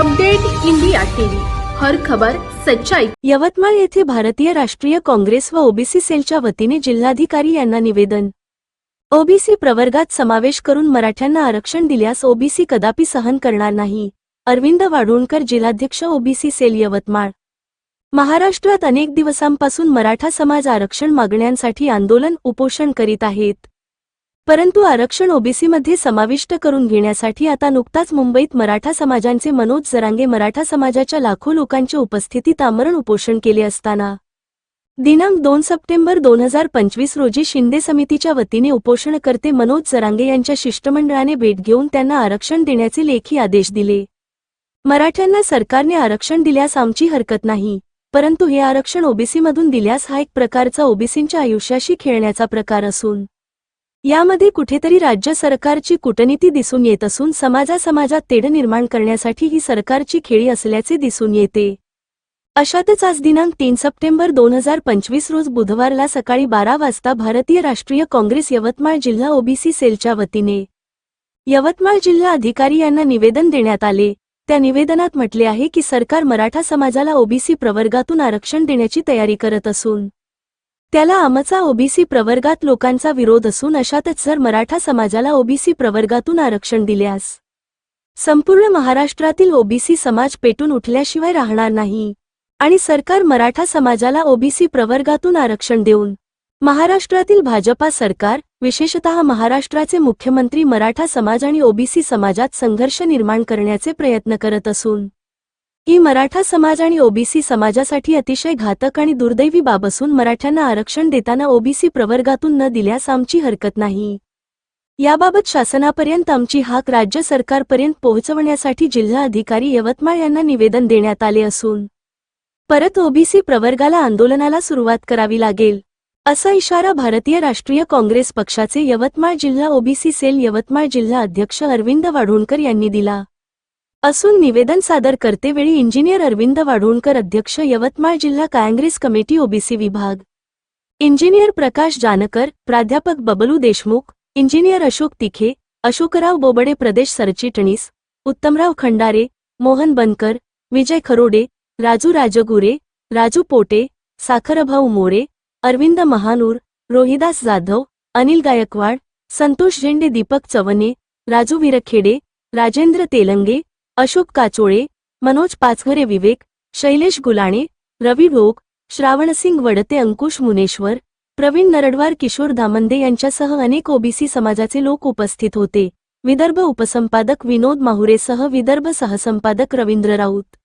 Update India TV. हर खबर सच्चाई. यवतमाळ येथे भारतीय राष्ट्रीय काँग्रेस व ओबीसी सेलच्या वतीने जिल्हाधिकारी यांना निवेदन. ओबीसी प्रवर्गात समावेश करून मराठ्यांना आरक्षण दिल्यास ओबीसी कदापि सहन करणार नाही. अरविंद वाडूणकर जिल्हाध्यक्ष ओबीसी सेल यवतमाळ. महाराष्ट्रात अनेक दिवसांपासून मराठा समाज आरक्षण मागण्यांसाठी आंदोलन उपोषण करीत आहेत. परंतु आरक्षण ओबीसीमध्ये समाविष्ट करून घेण्यासाठी आता नुकताच मुंबईत मराठा समाजांचे मनोज जरांगे मराठा समाजाच्या लाखो लोकांच्या उपस्थितीत आमरण उपोषण केले असताना दिनांक दोन सप्टेंबर दोन हजार पंचवीस रोजी शिंदे समितीच्या वतीने उपोषणकर्ते मनोज जरांगे यांच्या शिष्टमंडळाने भेट घेऊन त्यांना आरक्षण देण्याचे लेखी आदेश दिले. मराठ्यांना सरकारने आरक्षण दिल्यास आमची हरकत नाही परंतु हे आरक्षण ओबीसीमधून दिल्यास हा एक प्रकारचा ओबीसींच्या आयुष्याशी खेळण्याचा प्रकार असून यामध्ये कुठेतरी राज्य सरकारची कूटनीती दिसून येत असून समाजा समाजात तेढ निर्माण करण्यासाठी ही सरकारची खेळी असल्याचे दिसून येते. अशातच आज दिनांक तीन सप्टेंबर दोन हजार पंचवीस रोज बुधवारला सकाळी बारा वाजता भारतीय राष्ट्रीय काँग्रेस यवतमाळ जिल्हा ओबीसी सेलच्या वतीने यवतमाळ जिल्हा अधिकारी यांना निवेदन देण्यात आले. त्या निवेदनात म्हटले आहे की सरकार मराठा समाजाला ओबीसी प्रवर्गातून आरक्षण देण्याची तयारी करत असून त्याला आमचा ओबीसी प्रवर्गात लोकांचा विरोध असून अशातच जर मराठा समाजाला ओबीसी प्रवर्गातून आरक्षण दिल्यास. संपूर्ण महाराष्ट्रातील ओबीसी समाज पेटून उठल्याशिवाय राहणार नाही. आणि सरकार मराठा समाजाला ओबीसी प्रवर्गातून आरक्षण देऊन महाराष्ट्रातील भाजपा सरकार विशेषतः महाराष्ट्राचे मुख्यमंत्री मराठा समाज आणि ओबीसी समाजात संघर्ष निर्माण करण्याचे प्रयत्न करत असून ही मराठा समाज आणि ओबीसी समाजासाठी अतिशय घातक आणि दुर्दैवी बाब असून मराठ्यांना आरक्षण देताना ओबीसी प्रवर्गातून न दिल्यास आमची हरकत नाही. याबाबत शासनापर्यंत आमची हाक राज्य सरकारपर्यंत पोहोचवण्यासाठी जिल्हा अधिकारी यवतमाळ यांना निवेदन देण्यात आले असून परत ओबीसी प्रवर्गाला आंदोलनाला सुरुवात करावी लागेल असा इशारा भारतीय राष्ट्रीय काँग्रेस पक्षाचे यवतमाळ जिल्हा ओबीसी सेल यवतमाळ जिल्हा अध्यक्ष अरविंद वाढोणकर यांनी दिला. असून निवेदन सादर करतेवेळी इंजिनियर अरविंद वाढोणकर अध्यक्ष यवतमाळ जिल्हा काँग्रेस कमिटी ओबीसी विभाग. इंजिनियर प्रकाश जानकर प्राध्यापक बबलू देशमुख इंजिनियर अशोक तिखे अशोकराव बोबडे प्रदेश सरचिटणीस उत्तमराव खंडारे मोहन बनकर विजय खरोडे राजू राजगुरे राजू पोटे साखरभाऊ मोरे अरविंद महानूर रोहिदास जाधव अनिल गायकवाड संतोष झेंडे दीपक चवने राजू विरखेडे राजेंद्र तेलंगे अशोक काचोळे मनोज पाचघरे विवेक शैलेश गुलाणे रवी भोग श्रावणसिंग वडते अंकुश मुनेश्वर प्रवीण नरडवार किशोर दामंदे यांच्यासह अनेक ओबीसी समाजाचे लोक उपस्थित होते. विदर्भ उपसंपादक विनोद माहुरेसह विदर्भ सहसंपादक रवींद्र राऊत.